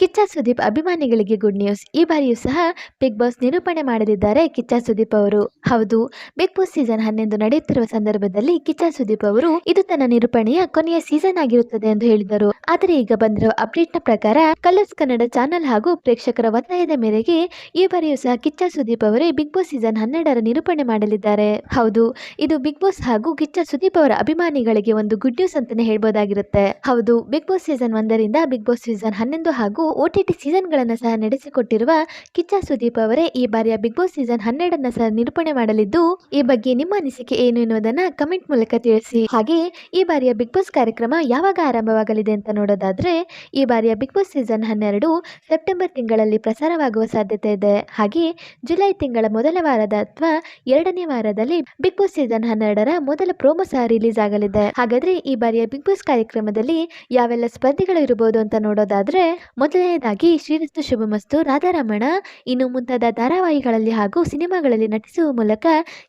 ಕಿಚ್ಚ ಸುದೀಪ್ ಅಭಿಮಾನಿಗಳಿಗೆ good news ಈ ಬಾರಿಯೂ ಸಹ ಬಿಗ್ ಬಾಸ್ ನಿರೂಪಣೆ ಮಾಡಲಿದ್ದಾರೆ ಕಿಚ್ಚ ಸುದೀಪ್ ಅವರು. ಹೌದು ಬಿಗ್ ಬಾಸ್ ಸೀಸನ್ ಹನ್ನೊಂದು ನಡೆಯುತ್ತಿರುವ ಸಂದರ್ಭದಲ್ಲಿ ಕಿಚ್ಚ ಸುದೀಪ್ ಅವರು ಇದು ತನ್ನ ನಿರೂಪಣೆಯ ಕೊನೆಯ ಸೀಸನ್ ಆಗಿರುತ್ತದೆ ಎಂದು ಹೇಳಿದರು. ಆದರೆ ಈಗ ಬಂದಿರುವ ಅಪ್ಡೇಟ್ನ ಪ್ರಕಾರ ಕಲರ್ಸ್ ಕನ್ನಡ ಚಾನೆಲ್ ಹಾಗೂ ಪ್ರೇಕ್ಷಕರ ಒತ್ತಾಯದ ಮೇರೆಗೆ ಈ ಬಾರಿಯೂ ಸಹ ಕಿಚ್ಚ ಸುದೀಪ್ ಅವರೇ ಬಿಗ್ ಬಾಸ್ ಸೀಸನ್ ಹನ್ನೆರಡರ ನಿರೂಪಣೆ ಮಾಡಲಿದ್ದಾರೆ. ಹೌದು, ಇದು ಬಿಗ್ ಬಾಸ್ ಹಾಗೂ ಕಿಚ್ಚ ಸುದೀಪ್ ಅವರ ಅಭಿಮಾನಿಗಳಿಗೆ ಒಂದು ಗುಡ್ ನ್ಯೂಸ್ ಅಂತಾನೆ ಹೇಳ್ಬೋದಾಗಿರುತ್ತೆ. ಹೌದು ಬಿಗ್ ಬಾಸ್ ಸೀಸನ್ ಒಂದರಿಂದ ಬಿಗ್ ಬಾಸ್ ಸೀಸನ್ ಹನ್ನೊಂದು ಹಾಗೂ ಓಟಿಟಿ ಟಿ ಸೀಸನ್ಗಳನ್ನು ಸಹ ನಡೆಸಿಕೊಟ್ಟಿರುವ ಕಿಚ್ಚ ಸುದೀಪ್ ಅವರೇ ಈ ಬಾರಿಯ ಬಿಗ್ ಬಾಸ್ ಸೀಸನ್ ಹನ್ನೆರಡನ್ನ ಸಹ ನಿರೂಪಣೆ ಮಾಡಲಿದ್ದು, ಈ ಬಗ್ಗೆ ನಿಮ್ಮ ಅನಿಸಿಕೆ ಏನು ಎನ್ನುವುದನ್ನು ಕಮೆಂಟ್ ಮೂಲಕ ತಿಳಿಸಿ. ಹಾಗೆ, ಈ ಬಾರಿಯ ಬಿಗ್ ಬಾಸ್ ಕಾರ್ಯಕ್ರಮ ಯಾವಾಗ ಆರಂಭವಾಗಲಿದೆ ಅಂತ ನೋಡೋದಾದ್ರೆ, ಈ ಬಾರಿಯ ಬಿಗ್ ಬಾಸ್ ಸೀಸನ್ ಹನ್ನೆರಡು ಸೆಪ್ಟೆಂಬರ್ ತಿಂಗಳಲ್ಲಿ ಪ್ರಸಾರವಾಗುವ ಸಾಧ್ಯತೆ ಇದೆ. ಹಾಗೆ, ಜುಲೈ ತಿಂಗಳ ಮೊದಲ ವಾರದ ಅಥವಾ ಎರಡನೇ ವಾರದಲ್ಲಿ ಬಿಗ್ ಬಾಸ್ ಸೀಸನ್ ಹನ್ನೆರಡರ ಮೊದಲ ಪ್ರೋಮೋ ಸಹ ರಿಲೀಸ್ ಆಗಲಿದೆ. ಹಾಗಾದ್ರೆ ಈ ಬಾರಿಯ ಬಿಗ್ ಬಾಸ್ ಕಾರ್ಯಕ್ರಮದಲ್ಲಿ ಯಾವೆಲ್ಲ ಸ್ಪರ್ಧಿಗಳು ಇರಬಹುದು ಅಂತ ನೋಡೋದಾದ್ರೆ ಮೊದಲನೆಯದಾಗಿ ಶ್ರೀರಸ್ತು ಶುಭಮಸ್ತು. ರಾಧಾರಮಣ ಇನ್ನು ಮುಂತಾದ ಧಾರಾವಾಹಿಗಳಲ್ಲಿ ಹಾಗೂ ಸಿನಿಮಾಗಳಲ್ಲಿ ನಟಿಸುವ ಮೂಲಕ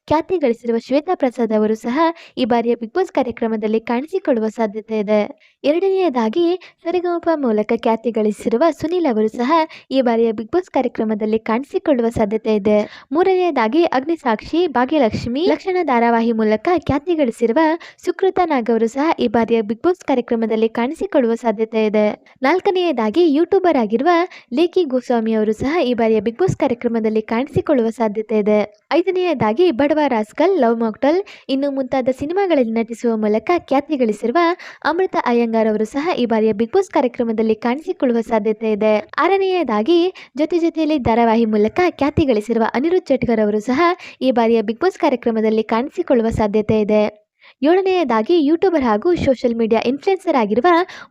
ಖ್ಯಾತಿ ಗಳಿಸಿರುವ ಶ್ವೇತಾ ಪ್ರಸಾದ್ ಅವರು ಸಹ ಈ ಬಾರಿಯ ಬಿಗ್ ಬಾಸ್ ಕಾರ್ಯಕ್ರಮದಲ್ಲಿ ಕಾಣಿಸಿಕೊಳ್ಳುವ ಸಾಧ್ಯತೆ ಇದೆ. ಎರಡನೆಯದಾಗಿ ಸರಿಗಮಪ ಮೂಲಕ ಖ್ಯಾತಿ ಗಳಿಸಿರುವ ಸುನೀಲ್ ಅವರು ಸಹ ಈ ಬಾರಿಯ ಬಿಗ್ ಬಾಸ್ ಕಾರ್ಯಕ್ರಮದಲ್ಲಿ ಕಾಣಿಸಿಕೊಳ್ಳುವ ಸಾಧ್ಯತೆ ಇದೆ. ಮೂರನೆಯದಾಗಿ ಅಗ್ನಿಸಾಕ್ಷಿ, ಭಾಗ್ಯಲಕ್ಷ್ಮಿ, ಲಕ್ಷಣ ಧಾರಾವಾಹಿ ಮೂಲಕ ಖ್ಯಾತಿ ಗಳಿಸಿರುವ ಸುಕೃತ ನಾಗ್ ಅವರು ಸಹ ಈ ಬಾರಿಯ ಬಿಗ್ ಬಾಸ್ ಕಾರ್ಯಕ್ರಮದಲ್ಲಿ ಕಾಣಿಸಿಕೊಳ್ಳುವ ಸಾಧ್ಯತೆ ಇದೆ. ನಾಲ್ಕನೆಯದಾಗಿ ಯೂಟ್ಯೂಬರ್ ಆಗಿರುವ ಲೇಖಿ ಗೋಸ್ವಾಮಿ ಅವರು ಸಹ ಈ ಬಾರಿಯ ಬಿಗ್ ಬಾಸ್ ಕಾರ್ಯಕ್ರಮದಲ್ಲಿ ಕಾಣಿಸಿಕೊಳ್ಳುವ ಸಾಧ್ಯತೆ ಇದೆ. ಐದನೆಯದಾಗಿ ಬಡವ ರಾಸ್ಕಲ್, ಲವ್ ಮಾಕ್ಟಲ್ ಇನ್ನು ಮುಂತಾದ ಸಿನಿಮಾಗಳಲ್ಲಿ ನಟಿಸುವ ಮೂಲಕ ಖ್ಯಾತಿ ಗಳಿಸಿರುವ ಅಮೃತ ಅಯ್ಯಂಗಾರ್ ಅವರು ಸಹ ಈ ಬಾರಿಯ ಬಿಗ್ ಬಾಸ್ ಕಾರ್ಯಕ್ರಮದಲ್ಲಿ ಕಾಣಿಸಿಕೊಳ್ಳುವ ಸಾಧ್ಯತೆ ಇದೆ. ಆರನೆಯದಾಗಿ ಜೊತೆ ಜೊತೆಯಲ್ಲಿ ಧಾರಾವಾಹಿ ಮೂಲಕ ಖ್ಯಾತಿ ಗಳಿಸಿರುವ ಅನಿರುದ್ಧ್ ಜಟ್ಕರ್ ಅವರು ಸಹ ಈ ಬಾರಿಯ ಬಿಗ್ ಬಾಸ್ ಕಾರ್ಯಕ್ರಮದಲ್ಲಿ ಕಾಣಿಸಿಕೊಳ್ಳುವ ಸಾಧ್ಯತೆ ಇದೆ. ಏಳನೆಯದಾಗಿ ಯೂಟ್ಯೂಬರ್ ಹಾಗೂ ಸೋಷಿಯಲ್ ಮೀಡಿಯಾ ಇನ್ಫ್ಲುಯೆನ್ಸರ್ ಆಗಿರುವ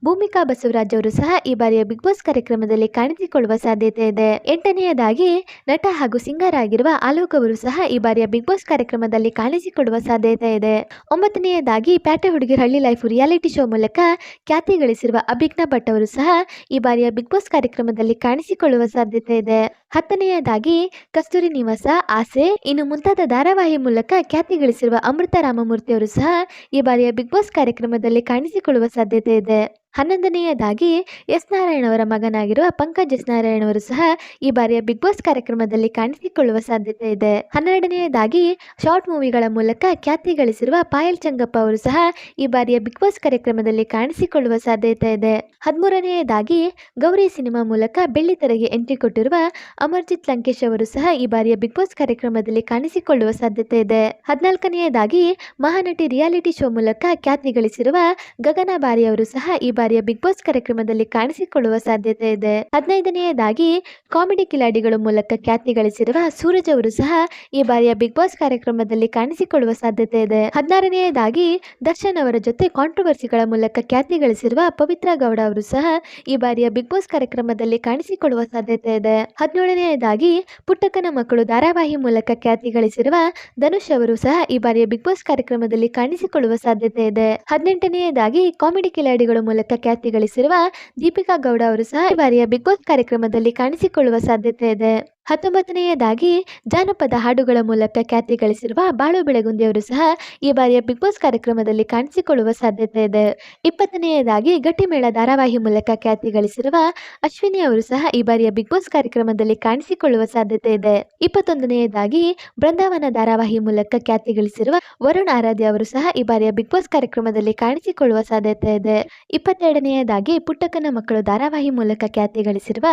ಭೂಮಿಕಾ ಬಸವರಾಜ್ ಅವರು ಸಹ ಈ ಬಾರಿಯ ಬಿಗ್ ಬಾಸ್ ಕಾರ್ಯಕ್ರಮದಲ್ಲಿ ಕಾಣಿಸಿಕೊಳ್ಳುವ ಸಾಧ್ಯತೆ ಇದೆ. ಎಂಟನೆಯದಾಗಿ ನಟ ಹಾಗೂ ಸಿಂಗರ್ ಆಗಿರುವ ಆಲೋಕ್ ಅವರು ಸಹ ಈ ಬಾರಿಯ ಬಿಗ್ ಬಾಸ್ ಕಾರ್ಯಕ್ರಮದಲ್ಲಿ ಕಾಣಿಸಿಕೊಳ್ಳುವ ಸಾಧ್ಯತೆ ಇದೆ. ಒಂಬತ್ತನೆಯದಾಗಿ ಪ್ಯಾಟೆ ಹುಡುಗಿರ ಹಳ್ಳಿ ಲೈಫ್ ರಿಯಾಲಿಟಿ ಶೋ ಮೂಲಕ ಖ್ಯಾತಿ ಗಳಿಸಿರುವ ಅಭಿಜ್ಞಾ ಭಟ್ ಅವರು ಸಹ ಈ ಬಾರಿಯ ಬಿಗ್ ಬಾಸ್ ಕಾರ್ಯಕ್ರಮದಲ್ಲಿ ಕಾಣಿಸಿಕೊಳ್ಳುವ ಸಾಧ್ಯತೆ ಇದೆ. ಹತ್ತನೆಯದಾಗಿ ಕಸ್ತೂರಿ ನಿವಾಸ, ಆಸೆ, ಇನ್ನು ಮುಂತಾದ ಧಾರಾವಾಹಿ ಮೂಲಕ ಖ್ಯಾತಿ ಗಳಿಸಿರುವ ಅಮೃತ ರಾಮಮೂರ್ತಿ ಅವರು ಸಹ ಈ ಬಾರಿಯ ಬಿಗ್ ಬಾಸ್ ಕಾರ್ಯಕ್ರಮದಲ್ಲಿ ಕಾಣಿಸಿಕೊಳ್ಳುವ ಸಾಧ್ಯತೆ ಇದೆ. ಹನ್ನೊಂದನೆಯದಾಗಿ ಎಸ್ ನಾರಾಯಣವರ ಮಗನಾಗಿರುವ ಪಂಕಜ್ ಎಸ್ ನಾರಾಯಣ್ ಅವರು ಸಹ ಈ ಬಾರಿಯ ಬಿಗ್ ಬಾಸ್ ಕಾರ್ಯಕ್ರಮದಲ್ಲಿ ಕಾಣಿಸಿಕೊಳ್ಳುವ ಸಾಧ್ಯತೆ ಇದೆ. ಹನ್ನೆರಡನೆಯದಾಗಿ ಶಾರ್ಟ್ ಮೂವಿಗಳ ಮೂಲಕ ಖ್ಯಾತಿ ಗಳಿಸಿರುವ ಪಾಯಲ್ ಚಂಗಪ್ಪ ಅವರು ಸಹ ಈ ಬಾರಿಯ ಬಿಗ್ ಬಾಸ್ ಕಾರ್ಯಕ್ರಮದಲ್ಲಿ ಕಾಣಿಸಿಕೊಳ್ಳುವ ಸಾಧ್ಯತೆ ಇದೆ. ಹದಿಮೂರನೆಯದಾಗಿ ಗೌರಿ ಸಿನಿಮಾ ಮೂಲಕ ಬೆಳ್ಳಿತೆರೆಗೆ ಎಂಟ್ರಿ ಕೊಟ್ಟಿರುವ ಅಮರ್ಜಿತ್ ಲಂಕೇಶ್ ಅವರು ಸಹ ಈ ಬಾರಿಯ ಬಿಗ್ ಬಾಸ್ ಕಾರ್ಯಕ್ರಮದಲ್ಲಿ ಕಾಣಿಸಿಕೊಳ್ಳುವ ಸಾಧ್ಯತೆ ಇದೆ. ಹದಿನಾಲ್ಕನೆಯದಾಗಿ ಮಹಾನಟಿ ರಿಯಾಲಿಟಿ ಶೋ ಮೂಲಕ ಖ್ಯಾತಿ ಗಳಿಸಿರುವ ಗಗನ ಬಾರಿ ಅವರು ಸಹ ಈ ಬಾರಿಯ ಬಿಗ್ ಬಾಸ್ ಕಾರ್ಯಕ್ರಮದಲ್ಲಿ ಕಾಣಿಸಿಕೊಳ್ಳುವ ಸಾಧ್ಯತೆ ಇದೆ. ಹದಿನೈದನೆಯದಾಗಿ ಕಾಮಿಡಿ ಕಿಲಾಡಿಗಳ ಮೂಲಕ ಖ್ಯಾತಿ ಗಳಿಸಿರುವ ಸೂರಜ್ ಅವರು ಸಹ ಈ ಬಾರಿಯ ಬಿಗ್ ಬಾಸ್ ಕಾರ್ಯಕ್ರಮದಲ್ಲಿ ಕಾಣಿಸಿಕೊಳ್ಳುವ ಸಾಧ್ಯತೆ ಇದೆ. ಹದಿನಾರನೆಯದಾಗಿ ದರ್ಶನ್ ಅವರ ಜೊತೆ ಕಾಂಟ್ರವರ್ಸಿಗಳ ಮೂಲಕ ಖ್ಯಾತಿ ಗಳಿಸಿರುವ ಪವಿತ್ರ ಗೌಡ ಅವರು ಸಹ ಈ ಬಾರಿಯ ಬಿಗ್ ಬಾಸ್ ಕಾರ್ಯಕ್ರಮದಲ್ಲಿ ಕಾಣಿಸಿಕೊಳ್ಳುವ ಸಾಧ್ಯತೆ ಇದೆ. ಹದಿನೇಳನೆಯದಾಗಿ ಪುಟ್ಟಕ್ಕನ ಮಕ್ಕಳು ಧಾರಾವಾಹಿ ಮೂಲಕ ಖ್ಯಾತಿ ಗಳಿಸಿರುವ ಧನುಷ್ ಅವರು ಸಹ ಈ ಬಾರಿಯ ಬಿಗ್ ಬಾಸ್ ಕಾರ್ಯಕ್ರಮದಲ್ಲಿ ಕಾಣಿಸಿಕೊಳ್ಳುವ ಸಾಧ್ಯತೆ ಇದೆ. ಹದಿನೆಂಟನೆಯದಾಗಿ ಕಾಮಿಡಿ ಕಿಲಾಡಿಗಳ ಮೂಲಕ ಖ್ಯಾತಿ ಗಳಿಸಿರುವ ದೀಪಿಕಾ ಗೌಡ ಅವರು ಸಹ ಈ ಬಾರಿಯ ಬಿಗ್ ಬಾಸ್ ಕಾರ್ಯಕ್ರಮದಲ್ಲಿ ಕಾಣಿಸಿಕೊಳ್ಳುವ ಸಾಧ್ಯತೆ ಇದೆ. ಹತ್ತೊಂಬತ್ತನೆಯದಾಗಿ ಜಾನಪದ ಹಾಡುಗಳ ಮೂಲಕ ಖ್ಯಾತಿ ಗಳಿಸಿರುವ ಬಾಳು ಬೆಳಗುಂದಿಯವರು ಸಹ ಈ ಬಾರಿಯ ಬಿಗ್ ಬಾಸ್ ಕಾರ್ಯಕ್ರಮದಲ್ಲಿ ಕಾಣಿಸಿಕೊಳ್ಳುವ ಸಾಧ್ಯತೆ ಇದೆ. ಇಪ್ಪತ್ತನೆಯದಾಗಿ ಗಟ್ಟಿಮೇಳ ಧಾರಾವಾಹಿ ಮೂಲಕ ಖ್ಯಾತಿ ಗಳಿಸಿರುವ ಅಶ್ವಿನಿ ಅವರು ಸಹ ಈ ಬಾರಿಯ ಬಿಗ್ ಬಾಸ್ ಕಾರ್ಯಕ್ರಮದಲ್ಲಿ ಕಾಣಿಸಿಕೊಳ್ಳುವ ಸಾಧ್ಯತೆ ಇದೆ. ಇಪ್ಪತ್ತೊಂದನೆಯದಾಗಿ ಬೃಂದಾವನ ಧಾರಾವಾಹಿ ಮೂಲಕ ಖ್ಯಾತಿ ಗಳಿಸಿರುವ ವರುಣ್ ಆರಾಧ್ಯ ಅವರು ಸಹ ಈ ಬಾರಿಯ ಬಿಗ್ ಬಾಸ್ ಕಾರ್ಯಕ್ರಮದಲ್ಲಿ ಕಾಣಿಸಿಕೊಳ್ಳುವ ಸಾಧ್ಯತೆ ಇದೆ. ಇಪ್ಪತ್ತೆರಡನೆಯದಾಗಿ ಪುಟ್ಟಕ್ಕನ ಮಕ್ಕಳು ಧಾರಾವಾಹಿ ಮೂಲಕ ಖ್ಯಾತಿ ಗಳಿಸಿರುವ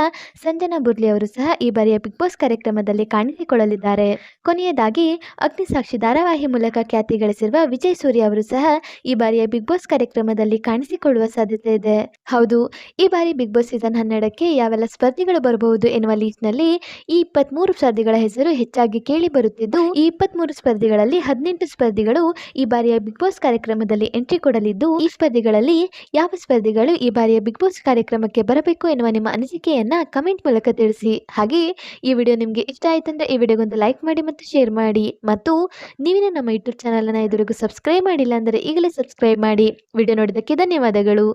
ಸಂಜನಾ ಬುರ್ಲಿ ಅವರು ಸಹ ಈ ಬಾರಿಯ ಬಿಗ್ ಬಾಸ್ ಕಾರ್ಯಕ್ರಮದಲ್ಲಿ ಕಾಣಿಸಿಕೊಳ್ಳಲಿದ್ದಾರೆ. ಕೊನೆಯದಾಗಿ ಅಗ್ನಿಸಾಕ್ಷಿ ಧಾರಾವಾಹಿ ಮೂಲಕ ಖ್ಯಾತಿ ಗಳಿಸಿರುವ ವಿಜಯ್ ಸೂರ್ಯ ಅವರು ಸಹ ಈ ಬಾರಿಯ ಬಿಗ್ ಬಾಸ್ ಕಾರ್ಯಕ್ರಮದಲ್ಲಿ ಕಾಣಿಸಿಕೊಳ್ಳುವ ಸಾಧ್ಯತೆ ಇದೆ. ಹೌದು, ಈ ಬಾರಿ ಬಿಗ್ ಬಾಸ್ ಸೀಸನ್ ಹನ್ನೆರಡಕ್ಕೆ ಯಾವೆಲ್ಲ ಸ್ಪರ್ಧಿಗಳು ಬರಬಹುದು ಎನ್ನುವ ಲೀಸ್ಟ್ನಲ್ಲಿ ಈ ಇಪ್ಪತ್ಮೂರು ಸ್ಪರ್ಧಿಗಳ ಹೆಸರು ಹೆಚ್ಚಾಗಿ ಕೇಳಿ ಬರುತ್ತಿದ್ದು, ಈ ಇಪ್ಪತ್ಮೂರು ಸ್ಪರ್ಧಿಗಳಲ್ಲಿ ಹದಿನೆಂಟು ಸ್ಪರ್ಧಿಗಳು ಈ ಬಾರಿಯ ಬಿಗ್ ಬಾಸ್ ಕಾರ್ಯಕ್ರಮದಲ್ಲಿ ಎಂಟ್ರಿ ಕೊಡಲಿದ್ದು, ಈ ಸ್ಪರ್ಧಿಗಳಲ್ಲಿ ಯಾವ ಸ್ಪರ್ಧಿಗಳು ಈ ಬಾರಿಯ ಬಿಗ್ ಬಾಸ್ ಕಾರ್ಯಕ್ರಮಕ್ಕೆ ಬರಬೇಕು ಎನ್ನುವ ನಿಮ್ಮ ಅನಿಸಿಕೆಯನ್ನ ಕಮೆಂಟ್ ಮೂಲಕ ತಿಳಿಸಿ. ಹಾಗೆ, ಈ ವಿಡಿಯೋ ನಿಮಗೆ ಇಷ್ಟ ಆಯ್ತಂದ್ರೆ ಈ ವಿಡಿಯೋಗೊಂದು ಲೈಕ್ ಮಾಡಿ ಮತ್ತು ಶೇರ್ ಮಾಡಿ. ಮತ್ತು ನೀವಿನ ನಮ್ಮ ಯೂಟ್ಯೂಬ್ ಚಾನಲನ್ನು ಇದುವರೆಗೂ ಸಬ್ಸ್ಕ್ರೈಬ್ ಮಾಡಿಲ್ಲ ಅಂದರೆ ಈಗಲೇ ಸಬ್ಸ್ಕ್ರೈಬ್ ಮಾಡಿ. ವಿಡಿಯೋ ನೋಡಿದ್ದಕ್ಕೆ ಧನ್ಯವಾದಗಳು.